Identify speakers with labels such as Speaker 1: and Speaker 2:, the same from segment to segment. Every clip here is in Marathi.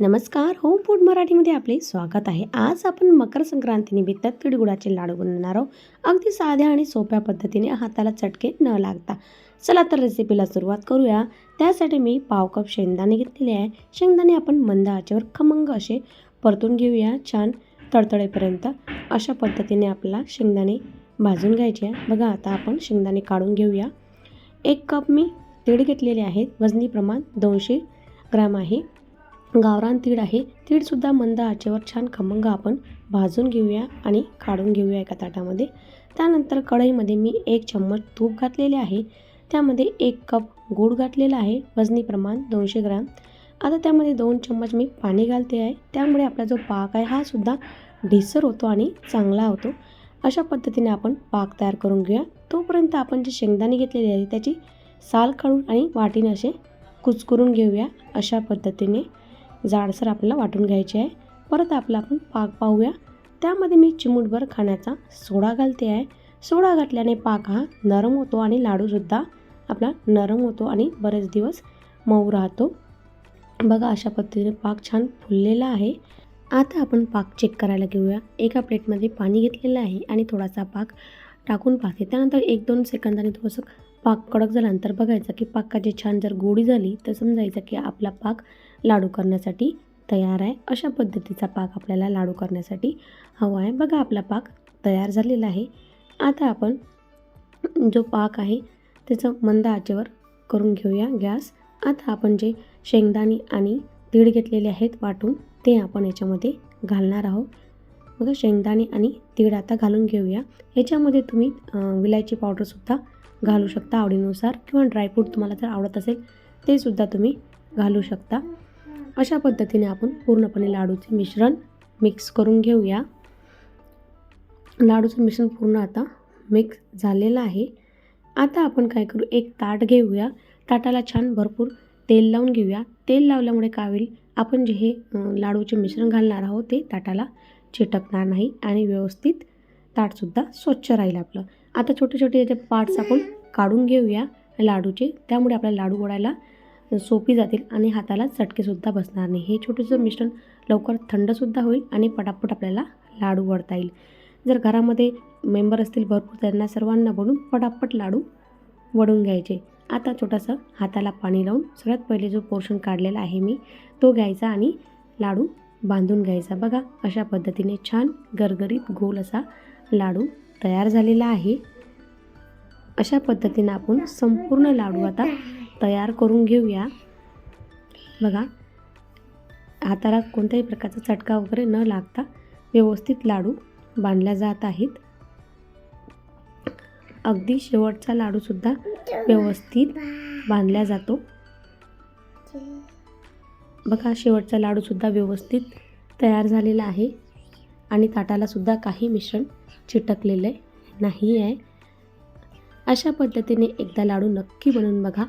Speaker 1: नमस्कार. होम फूड मराठीमध्ये आपले स्वागत आहे. आज आपण मकर संक्रांतीनिमित्त तिळगुळाचे लाडू बनवणार आहोत. अगदी साध्या आणि सोप्या पद्धतीने हाताला चटके न लागता. चला तर रेसिपीला सुरुवात करूया. त्यासाठी मी पाव कप शेंगदाणे घेतलेले आहे. शेंगदाणे आपण मंद आचेवर खमंग असे परतून घेऊया. छान तडतडेपर्यंत अशा पद्धतीने आपल्याला शेंगदाणे भाजून घ्यायचे आहे. बघा आता आपण शेंगदाणे काढून घेऊया. एक कप मी तीळ घेतलेले आहेत. वजनी प्रमाण दोनशे ग्राम आहे. गावरान तीळ आहे. तीळसुद्धा मंद आचेवर छान खमंग आपण भाजून घेऊया आणि काढून घेऊया एका ताटामध्ये. त्यानंतर कढईमध्ये मी एक चम्मच तूप घातलेले आहे. त्यामध्ये एक कप गूळ घातलेला आहे. वजनी प्रमाण दोनशे ग्राम. आता त्यामध्ये दोन चम्मच मी पाणी घालते आहे. त्यामुळे आपला जो पाक आहे हा सुद्धा ढिसर होतो आणि चांगला होतो. अशा पद्धतीने आपण पाक तयार करून घेऊया. तोपर्यंत आपण जे शेंगदाणे घेतलेले आहे त्याची साल काढून आणि वाटीने असे कुचकरून घेऊया. अशा पद्धतीने जाडसर आपल्याला वाटून घ्यायची आहे. परत आपला आपण पाक पाहूया. त्यामध्ये मी चिमूटभर खाण्याचा सोडा घालते आहे. सोडा घातल्याने पाक हा नरम होतो आणि लाडूसुद्धा आपला नरम होतो आणि बरेच दिवस मऊ राहतो. बघा अशा पद्धतीने पाक छान फुललेला आहे. आता आपण पाक चेक करायला घेऊया. एका प्लेटमध्ये पाणी घेतलेलं आहे आणि थोडासा पाक टाकून पाहते. त्यानंतर एक दोन सेकंदाने थोडंसं पाक कडक झाल्यानंतर बघायचा की पाकाची छान जर गोडी झाली तर समजायचं की आपला पाक लाडू करण्यासाठी तयार आहे. अशा पद्धतीचा पाक आपल्याला लाडू करण्यासाठी हवा आहे. बघा आपला पाक तयार झालेला आहे. आता आपण जो पाक आहे त्याचं मंद आचेवर करून घेऊया गॅस. आता आपण जे शेंगदाणे आणि तीळ घेतलेले आहेत वाटून ते आपण याच्यामध्ये घालणार आहोत. बघा शेंगदाणे आणि तीळ आता घालून घेऊया. याच्यामध्ये तुम्ही विलायची पावडरसुद्धा घालू शकता आवडीनुसार किंवा ड्रायफ्रूट तुम्हाला जर आवडत असेल ते सुद्धा तुम्ही घालू शकता. अशा पद्धतीने आपण पूर्णपणे लाडूचे मिश्रण मिक्स करून घेऊया. लाडूचं मिश्रण पूर्ण आता मिक्स झालेलं आहे. आता आपण काय करू एक ताट घेऊया. ताटाला छान भरपूर तेल लावून घेऊया. तेल लावल्यामुळे काय होईल आपण जे हे लाडूचे मिश्रण घालणार आहोत ते ताटाला चिटकणार नाही आणि व्यवस्थित ताटसुद्धा स्वच्छ राहील आपलं. आता छोटे छोटे याचे पार्ट्स आपण काढून घेऊया लाडूचे. त्यामुळे आपल्याला लाडू ओढायला सोपी जातील आणि हाताला चटकेसुद्धा बसणार नाही. हे छोटंसं मिश्रण लवकर थंडसुद्धा होईल आणि पटापट आपल्याला लाडू वळता येईल. जर घरामध्ये मेंबर असतील भरपूर त्यांना सर्वांना बनून पटापट लाडू वडून घ्यायचे. आता छोटासा हाताला पाणी लावून सगळ्यात पहिले जो पोर्शन काढलेला आहे मी तो घ्यायचा आणि लाडू बांधून घ्यायचा. बघा अशा पद्धतीने छान गरगरीत गोल असा लाडू तयार झालेला आहे. अशा पद्धतीने आपण संपूर्ण लाडू आता तयार करून घेऊया. बघा हाताला कोणत्याही प्रकारचा चटका वगैरे न लागता व्यवस्थित लाडू बांधल्या जात आहेत. अगदी शेवटचा लाडूसुद्धा व्यवस्थित बांधला जातो. बघा शेवटचा लाडूसुद्धा व्यवस्थित तयार झालेला आहे आणि ताटालासुद्धा काही मिश्रण चिटकलेले नाही आहे अशा पद्धतीने एकदा लाडू नक्की बनवून बघा.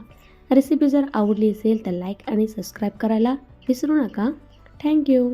Speaker 1: रेसिपी जर आवडली असेल तर लाईक आणि सबस्क्राईब करायला विसरू नका. थँक्यू